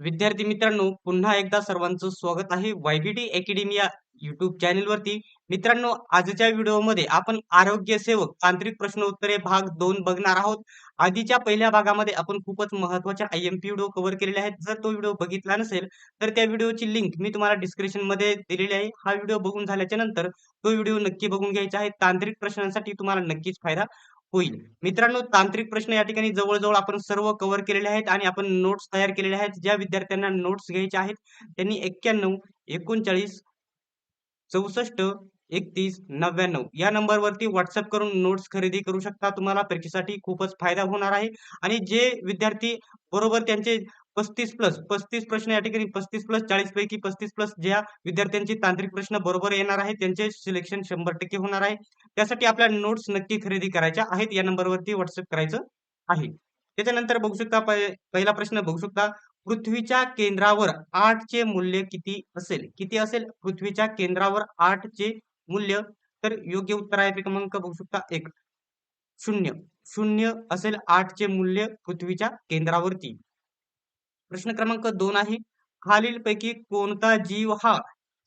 विद्यार्थी मित्रांनो पुन्हा एकदा सर्वांचं स्वागत आहे वायबीटी अकॅडमी या युट्यूब चॅनलवरती. मित्रांनो आजच्या व्हिडिओमध्ये आपण आरोग्य सेवक तांत्रिक प्रश्नोत्तरे भाग दोन बघणार आहोत. आधीच्या पहिल्या भागामध्ये आपण खूपच महत्त्वाच्या I M P video cover केलेले आहेत. जर तो व्हिडिओ बघितला नसेल तर त्या व्हिडिओची लिंक मी तुम्हाला डिस्क्रिप्शनमध्ये दिलेली आहे. हा व्हिडिओ बघून झाल्याच्यानंतर तो व्हिडिओ नक्की बघून घ्यायचा आहे. तांत्रिक प्रश्नांसाठी तुम्हाला नक्कीच फायदा होईल. मित्रांनो तांत्रिक प्रश्न या ठिकाणी जवळजवळ आपण सर्व कव्हर केलेले आहेत आणि आपण नोट्स तयार केलेले आहेत. ज्या विद्यार्थ्यांना नोट्स घ्यायचे आहेत त्यांनी एक्क्याण्णव एकोणचाळीस चौसष्ट एकतीस नव्याण्णव या नंबरवरती व्हॉट्सअप करून नोट्स खरेदी करू शकता. तुम्हाला परीक्षेसाठी खूपच फायदा होणार आहे. आणि जे विद्यार्थी बरोबर त्यांचे पस्तीस प्लस पस्तीस प्रश्न या ठिकाणी पस्तीस प्लस चाळीस पैकी पस्तीस प्लस ज्या विद्यार्थ्यांचे तांत्रिक प्रश्न बरोबर येणार आहे त्यांचे सिलेक्शन शंभर टक्के होणार आहे. त्यासाठी आपल्या नोट्स नक्की खरेदी करायच्या आहेत या नंबरवरती व्हॉट्सअप करायचं आहे. त्याच्यानंतर बघू शकता पहिला प्रश्न बघू शकता. पृथ्वीच्या केंद्रावर आठ चे मूल्य किती असेल? किती असेल? पृथ्वीच्या केंद्रावर आठ चे मूल्य. तर योग्य उत्तर आहे क्रमांक बघू शकता एक. शून्य. शून्य असेल आठ चे मूल्य पृथ्वीच्या केंद्रावरती. प्रश्न क्रमांक दोन आहे. खालीलपैकी कोणता जीव हा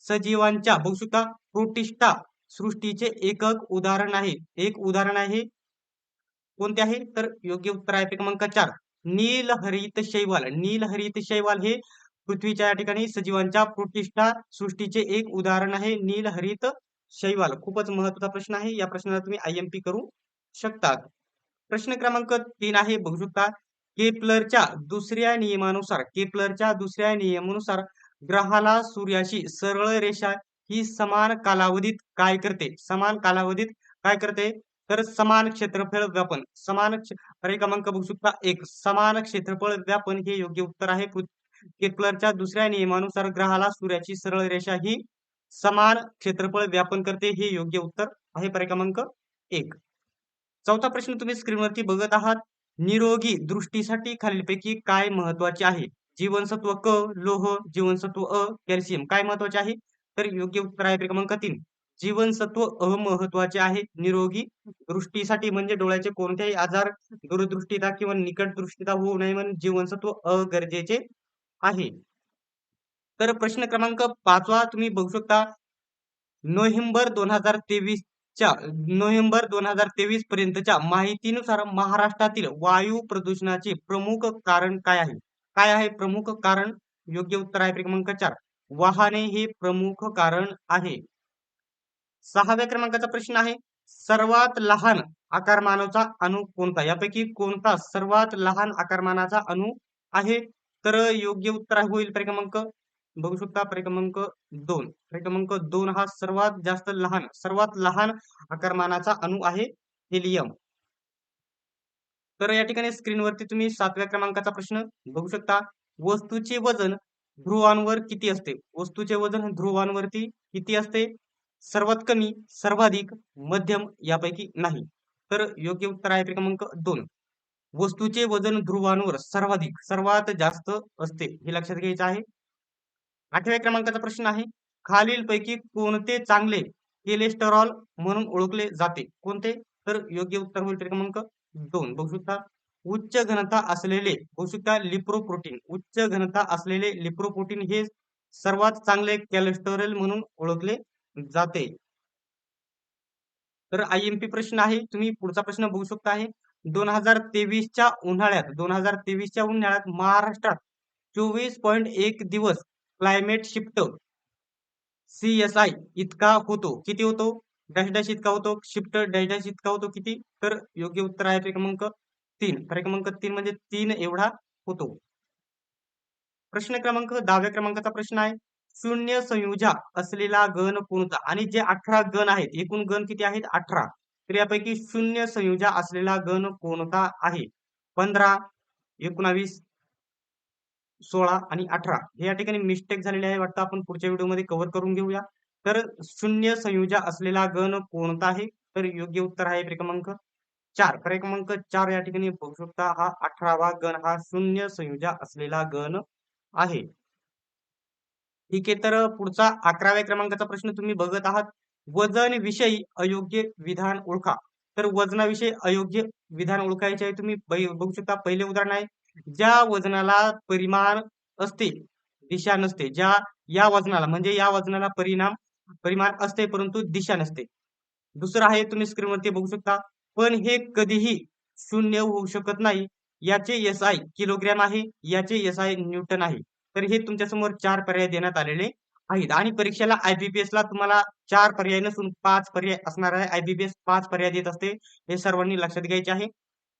सजीवांच्या बघू शकता प्रोटिस्टा सृष्टीचे एकक उदाहरण आहे? एक उदाहरण आहे. कोणते आहे? तर योग्य उत्तर आहे क्रमांक चार. नील हरित शैवाल. नील हरित शैवाल हे पृथ्वीच्या या ठिकाणी सजीवांच्या प्रोटिष्ठा सृष्टीचे एक उदाहरण आहे. नील हरित शैवाल. खूपच महत्त्वाचा प्रश्न आहे. या प्रश्नाला तुम्ही आय एम पी करू शकता प्रश्न क्रमांक तीन आहे. बघू शकता केपलरच्या दुसऱ्या नियमानुसार केपलरच्या दुसऱ्या नियमानुसार ग्रहाला सूर्याशी सरळ रेषा ही समान कालावधीत काय करते? समान कालावधीत काय करते? तर समान क्षेत्रफळ व्यापन. समान क्रमांक बघू शकता. एक समान क्षेत्रफळ व्यापन हे योग्य उत्तर आहे. केपलरच्या दुसऱ्या नियमानुसार ग्रहाला सूर्याची सरळ रेषा ही समान क्षेत्रफळ व्यापन करते हे योग्य उत्तर आहे. क्रमांक एक. चौथा प्रश्न तुम्ही स्क्रीनवरती बघत आहात. निरोगी दृष्टीसाठी खालीलपैकी काय महत्त्वाचे आहे? जीवनसत्व क लोह जीवनसत्व अ कॅल्शियम काय महत्त्वाचे आहे? तर योग्य उत्तर आहे क्रमांक तीन. जीवनसत्व महत्त्वाचे आहे. निरोगी दृष्टीसाठी म्हणजे डोळ्याचे कोणत्याही आजार दूरदृष्टीता किंवा निकट दृष्टीता होऊ नये म्हणून जीवनसत्व अ गरजेचे आहे. तर प्रश्न क्रमांक पाचवा तुम्ही बघू शकता. नोव्हेंबर दोन हजार तेवीस च्या नोव्हेंबर दोन हजार तेवीस पर्यंतच्या माहितीनुसार महाराष्ट्रातील वायू प्रदूषणाचे प्रमुख कारण काय आहे? काय आहे प्रमुख कारण? योग्य उत्तर आहे क्रमांक चार. वाहने हे प्रमुख कारण आहे. सहाव्या क्रमांकाचा प्रश्न आहे सर्वात लहान आकारमानाचा अणु कोणता? यापैकी कोणता सर्वात लहान आकारमानाचा अणु आहे? तर योग्य उत्तर होईल क्रमांक बघू शकता क्रमांक दोन. क्रमांक दोन हा सर्वात जास्त लहान सर्वात लहान आकारमानाचा अणु आहे हेलियम तर या ठिकाणी स्क्रीनवरती तुम्ही सातव्या क्रमांकाचा प्रश्न बघू शकता. वस्तूचे वजन ध्रुवांवर किती असते? वस्तूचे वजन ध्रुवांवरती किती असते? सर्वात कमी सर्वाधिक मध्यम यापैकी नाही. तर योग्य उत्तर आहे क्रमांक दोन. वस्तूचे वजन ध्रुवांवर सर्वाधिक सर्वात जास्त असते हे लक्षात घ्यायचं आहे. आठव्या क्रमांकाचा प्रश्न आहे. खालीलपैकी कोणते चांगले कोलेस्टेरॉल म्हणून ओळखले जाते? कोणते? तर योग्य उत्तर होईल क्रमांक दोन. बघू शकता उच्च घनता असलेले बघू शकता लिप्रोप्रोटीन उच्च घनता असलेले लिप्रोप्रोटीन हे सर्वात चांगले कॅलेस्टरॉल म्हणून ओळखले जाते. तर आय एम पी प्रश्न आहे. तुम्ही पुढचा प्रश्न बघू शकता आहे. दोन हजार तेवीसच्या उन्हाळ्यात दोन हजार तेवीसच्या उन्हाळ्यात महाराष्ट्रात चोवीस पॉईंट एक दिवस क्लायमेट शिफ्ट सीएसआय इतका होतो. किती होतो? डॅश डॅश इतका होतो. शिफ्ट डॅश डॅश इतका होतो किती? तर योग्य उत्तर आहे क्रमांक तीन. क्रमांक तीन म्हणजे तीन एवढा होतो. प्रश्न क्रमांक दहाव्या क्रमांकाचा प्रश्न आहे. शून्य संयुजा असलेला गण कोणता? आणि जे अठरा गण आहेत एकूण गण किती आहेत? अठरा. तर यापैकी शून्य संयुजा असलेला गण कोणता आहे? पंधरा एकोणावीस सोळा आणि अठरा हे या ठिकाणी मिस्टेक झालेले आहे. वाटतं आपण पुढच्या व्हिडिओमध्ये कव्हर करून घेऊया. तर शून्य संयुजा असलेला गण कोणता आहे तर योग्य उत्तर आहे क्रमांक चार. क्रमांक चार या ठिकाणी बघू शकता हा अठरावा गण हा शून्य संयुजा असलेला गण आहे. ठीक आहे तर पुढचा अकराव्या क्रमांकाचा प्रश्न तुम्ही बघत आहात. वजन विषयी अयोग्य विधान ओळखा. तर वजनाविषयी अयोग्य विधान ओळखायचे आहे. तुम्ही बघू शकता पहिले उदाहरण आहे ज्या वजनाला परिमाण असते दिशा नसते ज्या या वजनाला म्हणजे या वजनाला परिणाम परिमाण असते परंतु दिशा नसते. दुसरं आहे तुम्ही स्क्रीनवरती बघू शकता पण हे कधीही शून्य होऊ शकत नाही. याचे एस आय किलोग्रॅम आहे याचे एस आय न्यूटन आहे. तर हे तुमच्यासमोर चार पर्याय देण्यात आलेले आहेत. आणि परीक्षेला आयबीपीएस ला तुम्हाला चार पर्याय नसून पाच पर्याय असणार आहे. आयबीपीएस पाच पर्याय देत असते हे सर्वांनी लक्षात घ्यायचे आहे.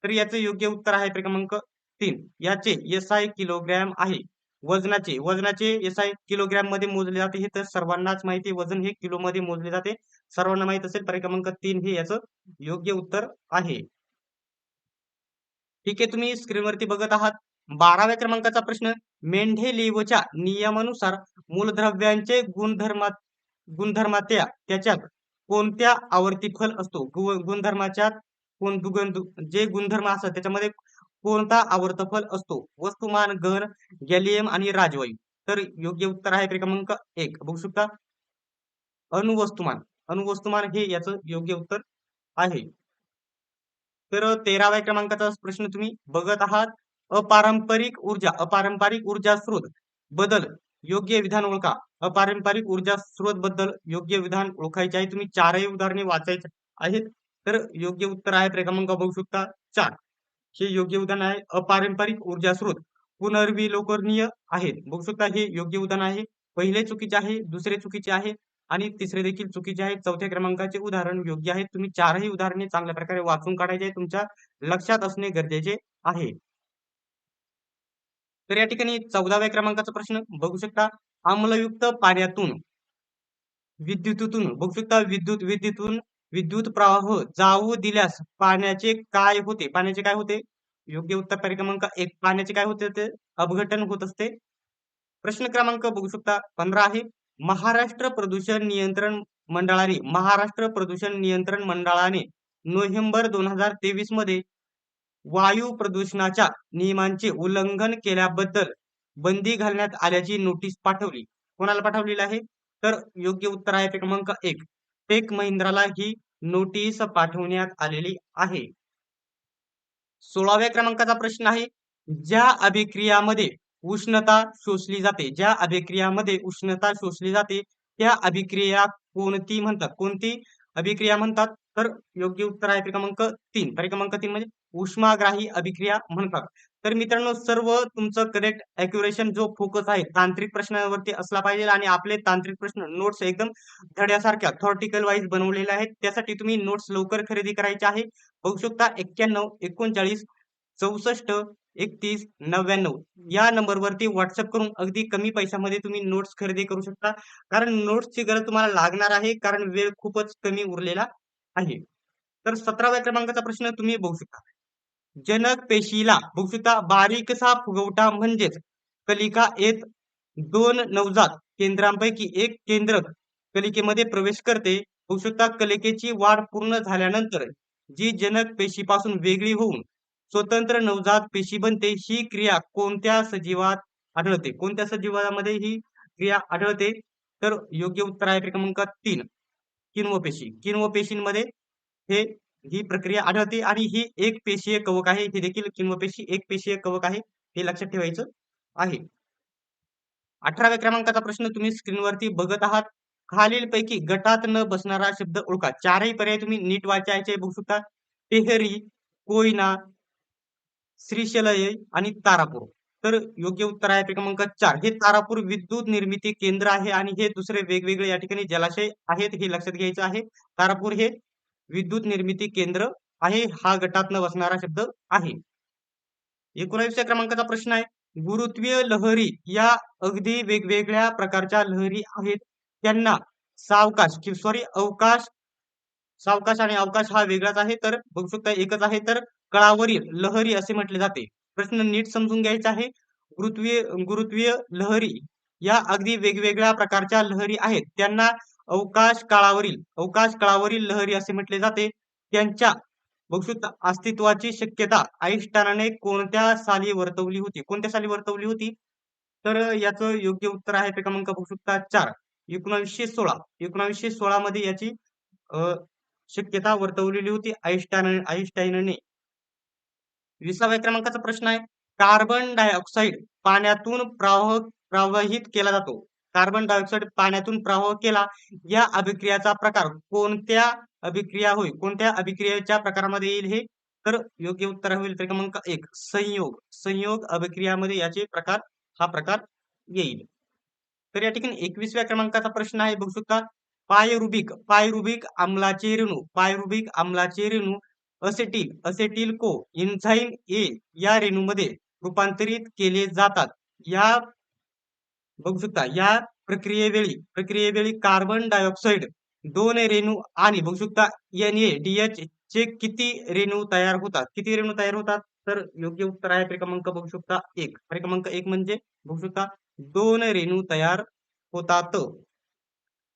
तर याचं योग्य उत्तर आहे क्रमांक तीन. याचे एस आय किलोग्रॅम आहे. वजनाचे वजनाचे एस आय किलोग्रॅममध्ये मोजले जाते. हे तर सर्वांनाच माहिती वजन हे किलो मध्ये मोजले जाते. सर्वांना माहीत असेल पर्याय क्रमांक तीन हे याचं योग्य उत्तर आहे. ठीक आहे तुम्ही स्क्रीनवरती बघत आहात. बाराव्या क्रमांकाचा प्रश्न. मेंढेलिव्हच्या नियमानुसार मूलद्रव्यांचे गुणधर्मा गुणधर्मात्या त्याच्यात कोणत्या आवर्ती फल असतो? गुणधर्माच्या कोण जे गुणधर्म असतात त्याच्यामध्ये कोणता आवर्तफल असतो. वस्तुमान घन गॅलियम आणि राजवायू तर योग्य उत्तर आहे क्रमांक एक. बघू शकता. अणुवस्तुमान. अणुवस्तुमान हे याचं योग्य उत्तर आहे. तर तेराव्या क्रमांकाचा प्रश्न तुम्ही बघत आहात. अपारंपरिक ऊर्जा. अपारंपरिक ऊर्जा स्रोत बदल योग्य विधान ओळखा. अपारंपरिक ऊर्जा स्रोत बद्दल योग्य विधान ओळखायचे आहे. तुम्ही चारही उदाहरणे वाचायचे आहेत. तर योग्य उत्तर आहे क्रमांक बघू शकता. चार. हे योग्य उदाहरण आहे. अपारंपरिक ऊर्जा स्रोत पुनर्विलोकरणीय आहेत. बघू शकता हे योग्य उदाहरण आहे. पहिले चुकीचे आहे दुसरे चुकीचे आहे आणि तिसरे देखील चुकीचे आहे. चौथ्या क्रमांकाचे उदाहरण योग्य आहे. तुम्ही चारही उदाहरणे चांगल्या प्रकारे वाचून काढायचे तुमच्या लक्षात असणे गरजेचे आहे. तर या ठिकाणी चौदाव्या क्रमांकाचा प्रश्न. बघू शकता आम्लयुक्त पाण्यातून विद्युतून बघू शकता विद्युत विद्युतून विद्युत प्रवाह जाऊ दिल्यास पाण्याचे काय होते? पाण्याचे काय होते? योग्य उत्तर पर्याय क्रमांक एक. पाण्याचे काय होते? ते अपघटन होत असते. प्रश्न क्रमांक बघू शकता. पंधरा आहे. महाराष्ट्र प्रदूषण नियंत्रण मंडळाने महाराष्ट्र प्रदूषण नियंत्रण मंडळाने नोव्हेंबर दोन हजार तेवीसमध्ये वायू प्रदूषणाच्या नियमांचे उल्लंघन केल्याबद्दल बंदी घालण्यात आल्याची नोटीस पाठवली. कोणाला पाठवलेली आहे? तर योग्य उत्तर आहे क्रमांक एक. टेक महिंद्राला ही नोटीस पाठवण्यात आलेली आहे. सोळाव्या क्रमांकाचा प्रश्न आहे ज्या अभिक्रियामध्ये उष्णता शोषली जाते ज्या अभिक्रियामध्ये उष्णता शोषली जाते त्या अभिक्रिया कोणती म्हणतात? कोणती अभिक्रिया म्हणतात? तर योग्य उत्तर आहे क्रमांक तीन. क्रमांक तीन म्हणजे उष्माग्राही अभिक्रिया म्हणतात. तर मित्रांनो सर्व तुमचं करेक्ट अॅक्युरेशन जो फोकस आहे तांत्रिक प्रश्नावरती असला पाहिजे आणि आपले तांत्रिक प्रश्न नोट्स एकदम धड्यासारख्या थॉर्टिकल वाईज बनवलेले आहेत. त्यासाठी तुम्ही नोट्स लवकर खरेदी करायचे आहे. बघू शकता एक्क्याण्णव एकोणचाळीस चौसष्ट एकतीस नव्याण्णव. या नंबरवरती व्हॉट्सअप करून अगदी कमी पैशामध्ये तुम्ही नोट्स खरेदी करू शकता. कारण नोट्सची गरज तुम्हाला लागणार आहे कारण वेळ खूपच कमी उरलेला आहे. तर सतराव्या क्रमांकाचा प्रश्न तुम्ही बघू शकता. जनक पेशीला बघू बारीकसा फुगवटा म्हणजेच कलिका येत दोन नवजात केंद्रांपैकी एक केंद्र कलिकेमध्ये प्रवेश करते. बघू कलिकेची वाढ पूर्ण झाल्यानंतर जी जनक पेशीपासून वेगळी होऊन स्वतंत्र नवजात पेशी बनते ही क्रिया कोणत्या सजीवात आढळते? कोणत्या सजीवामध्ये ही क्रिया आढळते? तर योग्य उत्तर आहे क्रमांक तीन किन्व पेशी. किन्व पेशींमध्ये हे ही प्रक्रिया आढळते आणि ही एक पेशीय कवक आहे. हे देखील किंवपेशी एक पेशीय कवक आहे. हे लक्षात ठेवायचं आहे. अठराव्या क्रमांकाचा प्रश्न तुम्ही स्क्रीनवरती बघत आहात. खालीलपैकी गटात न बसणारा शब्द ओळखा. चारही पर्याय तुम्ही नीट वाचायचे बघू शकता. टेहरी कोयना श्रीशलय आणि तारापूर. तर योग्य उत्तर आहे क्रमांक चार. हे तारापूर विद्युत निर्मिती केंद्र आहे आणि हे दुसरे वेगवेगळे या ठिकाणी जलाशय आहेत हे लक्षात घ्यायचं आहे. तारापूर हे विद्युत निर्मिती केंद्र आहे हा गटात न बसणारा शब्द आहे. एकोणावीसच्या क्रमांकाचा प्रश्न आहे. गुरुत्वीय लहरी या अगदी वेगवेगळ्या प्रकारच्या लहरी आहेत. त्यांना सावकाश सॉरी अवकाश सावकाश आणि अवकाश हा वेगळाच आहे तर बघू शकता एकच आहे तर कळावरील लहरी असे म्हटले जाते. प्रश्न नीट समजून घ्यायचा आहे. गुरुत्वीय गुरुत्वीय लहरी या अगदी वेगवेगळ्या प्रकारच्या लहरी आहेत. त्यांना अवकाश काळावरील अवकाश काळावरील लहरी असे म्हटले जाते. त्यांच्या बघू अस्तित्वाची शक्यता आईष्टानाने कोणत्या साली वर्तवली होती? कोणत्या साली वर्तवली होती? तर याचं योग्य उत्तर आहे क्रमांक बघू चार. एकोणविशे सोळा. एकोणविशे सोळा मध्ये याची शक्यता वर्तवलेली होती आईस्टाइन आईस्टाईनने विसाव्या क्रमांकाचा प्रश्न आहे. कार्बन डायऑक्साईड पाण्यातून प्रवाह प्रवाहित केला जातो. कार्बन डायऑक्साईड पाण्यातून प्रवाह केला. या अभिक्रियाचा प्रकार कोणत्या अभिक्रिया होईल कोणत्या अभिक्रियेच्या प्रकारामध्ये येईल हे? तर योग्य उत्तर होईल क्रमांक एक संयोग. संयोग अभिक्रियामध्ये याचे प्रकार हा प्रकार येईल. तर या ठिकाणी एकवीसव्या क्रमांकाचा प्रश्न आहे. बघू शकता पायरुबिक. पायरुबिक आम्लाचे रेणू. पायरुबिक आम्लाचे रेणू असेटिल. असेटिल को इन्झाईम ए या रेणूमध्ये रूपांतरित केले जातात. या बघू शकता या प्रक्रियेवेळी प्रक्रियेवेळी कार्बन डायऑक्साईड दोन रेणू आणि बघू शकता एन ए डी एच चे किती रेणू तयार होतात? किती रेणू तयार होतात? तर योग्य उत्तर आहे क्रमांक बघू शकता एक. क्रमांक एक म्हणजे बघू शकता दोन रेणू तयार होतात.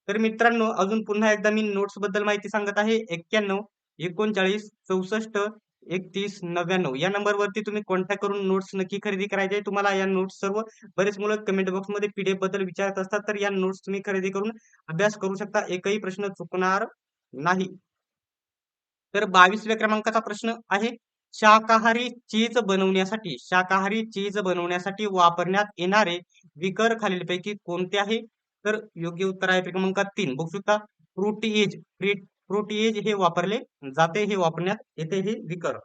तर मित्रांनो अजून पुन्हा एकदा मी नोट्सबद्दल माहिती सांगत आहे. एक्क्याण्णव एकोणचाळीस चौसष्ट एकतीस नव्याण्णव. या नंबरवरती तुम्ही कॉन्टॅक्ट करून नोट्स नक्की खरेदी करायचे. तुम्हाला या नोट्स सर्व बरेच मुलं कमेंट बॉक्समध्ये पीडीएफबद्दल विचारत असतात. तर या नोट्स तुम्ही खरेदी करून अभ्यास करू शकता. एकही प्रश्न चुकणार नाही. तर बावीसव्या क्रमांकाचा प्रश्न आहे. शाकाहारी चीज बनवण्यासाठी शाकाहारी चीज बनवण्यासाठी वापरण्यात येणारे विकर खालीलपैकी कोणते आहे? तर योग्य उत्तर आहे क्रमांक तीन. बघू शकता. प्रोटीज प्रोटीएज हे वापरले जाते हे वापरण्यात येते हे विकर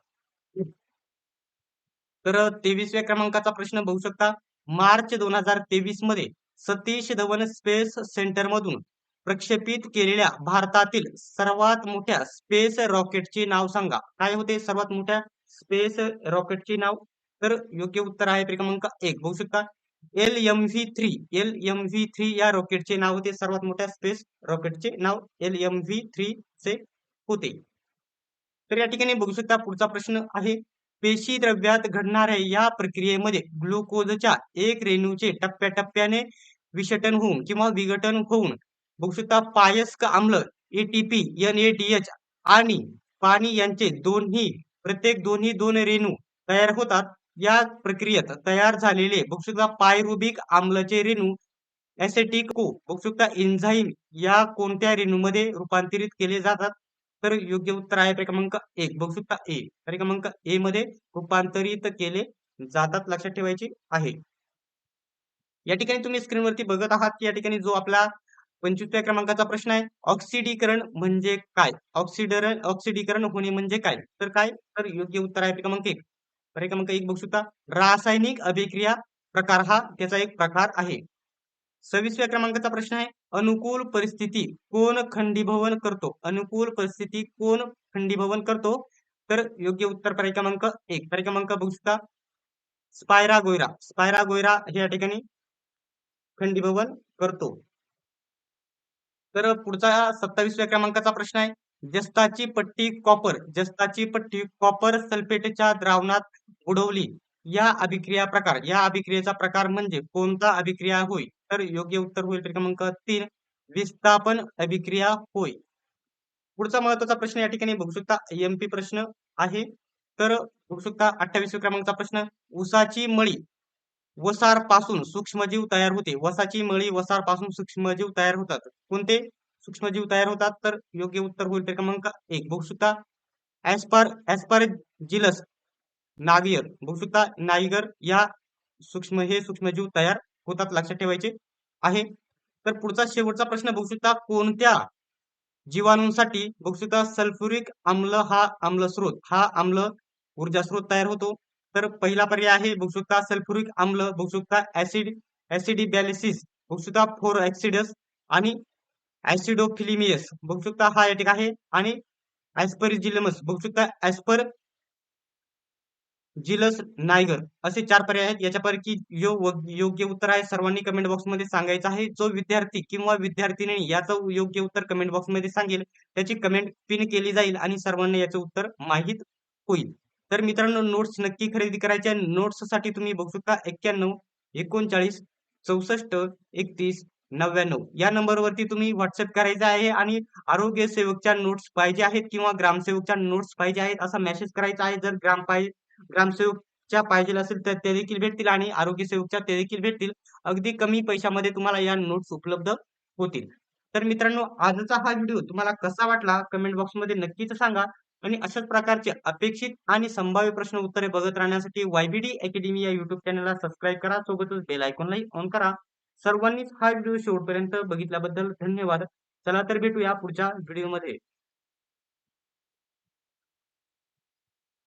तर तेवीसव्या क्रमांकाचा प्रश्न बघू शकता. मार्च दोन हजार तेवीसमध्ये सतीश धवन स्पेस सेंटर मधून प्रक्षेपित केलेल्या भारतातील सर्वात मोठ्या स्पेस रॉकेटचे नाव सांगा. काय होते सर्वात मोठ्या स्पेस रॉकेटचे नाव? तर योग्य उत्तर आहे क्रमांक एक. बघू शकता. L M V three L M V three या रॉकेटचे नाव होते. सर्वात मोठ्या स्पेस रॉकेटचे नाव एल एम व्ही थ्री चे होते. तर या ठिकाणी बघू शकता पुढचा प्रश्न आहे. पेशी द्रव्यात घडणाऱ्या या प्रक्रियेमध्ये ग्लुकोजच्या एक रेणूचे टप्प्याटप्प्याने विषटन होऊन किंवा विघटन होऊन बघू शकता पायस्क आम्ल ATP N A T H आणि पाणी यांचे दोन्ही प्रत्येक दोन्ही दोन रेणू तयार होतात. या प्रक्रियेत तयार झालेले बघू पायरुबिक आम्लचे रेणू ऍसेटिक को बघू एन्झाईम या कोणत्या रेणूमध्ये रूपांतरित केले जातात? तर योग्य उत्तर आहे क्रमांक एक बघू शकता ए क्रमांक ए मध्ये रूपांतरित केले जातात लक्षात ठेवायचे आहे. या ठिकाणी तुम्ही स्क्रीनवरती बघत आहात की या ठिकाणी जो आपला पंचवीसव्या क्रमांकाचा प्रश्न आहे ऑक्सिडीकरण म्हणजे काय? ऑक्सिडरण ऑक्सिडीकरण होणे म्हणजे काय? तर काय? तर योग्य उत्तर आहे क्रमांक एक. क्रमांक एक बघू शकता. रासायनिक अभिक्रिया प्रकार हा त्याचा एक प्रकार आहे. सव्वीसव्या क्रमांकाचा प्रश्न आहे. अनुकूल परिस्थिती कोण खंडीभवन करतो? अनुकूल परिस्थिती कोण खंडीभवन करतो? तर योग्य उत्तर पर्याय क्रमांक एक. पर्याय क्रमांक बघू शकता. स्पायरा गोयरा स्पायरा गोयरा हे या ठिकाणी खंडीभवन करतो. तर पुढचा सत्तावीसव्या क्रमांकाचा प्रश्न आहे. जस्ताची पट्टी कॉपर जस्ताची पट्टी कॉपर सल्फेटच्या द्रावणात बुडवली. या अभिक्रिया प्रकार या अभिक्रियेचा प्रकार म्हणजे कोणता अभिक्रिया होय? तर योग्य उत्तर होईल क्रमांक तीन विस्थापन अभिक्रिया होय. पुढचा महत्त्वाचा प्रश्न या ठिकाणी बघू शकता. एमपी प्रश्न आहे. तर बघू शकता अठ्ठावीस क्रमांकाचा प्रश्न. उसाची मळी वसारपासून सूक्ष्मजीव तयार होते. वसाची मळी वसारपासून सूक्ष्मजीव तयार होतात. कोणते? सूक्ष्मजीव तयार होतात तर योग्य उत्तर होईल. क्रमांक एक बघू शकता ऍस्पर ऍस्पर जिलस नागियर बघू शकता नायगर या सूक्ष्म हे सूक्ष्मजीव तयार होतात लक्षात ठेवायचे आहे. तर पुढचा शेवटचा प्रश्न बहुसुद्धा कोणत्या जीवाणूंसाठी बहुसुद्धा सल्फ्युरिक आम्ल हा आम्ल स्रोत हा आम्ल ऊर्जा स्रोत तयार होतो? तर पहिला पर्याय आहे बघू सल्फ्युरिक आम्ल बघू ऍसिड ऍसिडिबॅलिसिस बघू फोर ऍक्सिडस आणि ऍसिडोफिलिमियस बघू शकता हा एक आहे. आणि ऍस्परिजिलमस बघू शकता ऍस्पर जिलस नायगर असे चार पर्याय आहेत. याच्यापैकी योग्य उत्तर आहे. सर्वांनी कमेंट बॉक्समध्ये सांगायचं आहे. जो विद्यार्थी किंवा विद्यार्थिनी याचं योग्य उत्तर कमेंट बॉक्समध्ये सांगेल त्याची कमेंट पिन केली जाईल आणि सर्वांना याचं उत्तर माहीत होईल. तर मित्रांनो नोट्स नक्की खरेदी करायच्या नोट्ससाठी तुम्ही बघू शकता एक्क्याण्णव एकोणचाळीस चौसष्ट एकतीस नव्याण्णव. या नंबरवरती तुम्ही व्हॉट्सअप करायचा आहे आणि आरोग्य सेवकच्या नोट्स पाहिजे आहेत किंवा ग्रामसेवकच्या नोट्स पाहिजे आहेत असा मेसेज करायचा आहे. जर ग्राम पाहिजे ग्रामसेवकच्या पाहिजे असेल तर ते देखील भेटतील आणि आरोग्य सेवकच्या ते देखील भेटतील. अगदी कमी पैशामध्ये तुम्हाला या नोट्स उपलब्ध होतील. तर मित्रांनो आजचा हा व्हिडिओ तुम्हाला कसा वाटला? कमेंट बॉक्समध्ये नक्कीच सांगा. आणि अशाच प्रकारचे अपेक्षित आणि संभाव्य प्रश्न उत्तरे बघत राहण्यासाठी वायबीडी अकॅडमी या युट्यूब चॅनलला सबस्क्राईब करा. सोबतच बेल आयकॉनलाही ऑन करा. सर्वांनीच हा व्हिडिओ शेवटपर्यंत बघितल्याबद्दल धन्यवाद. चला तर भेटूया पुढच्या व्हिडिओमध्ये.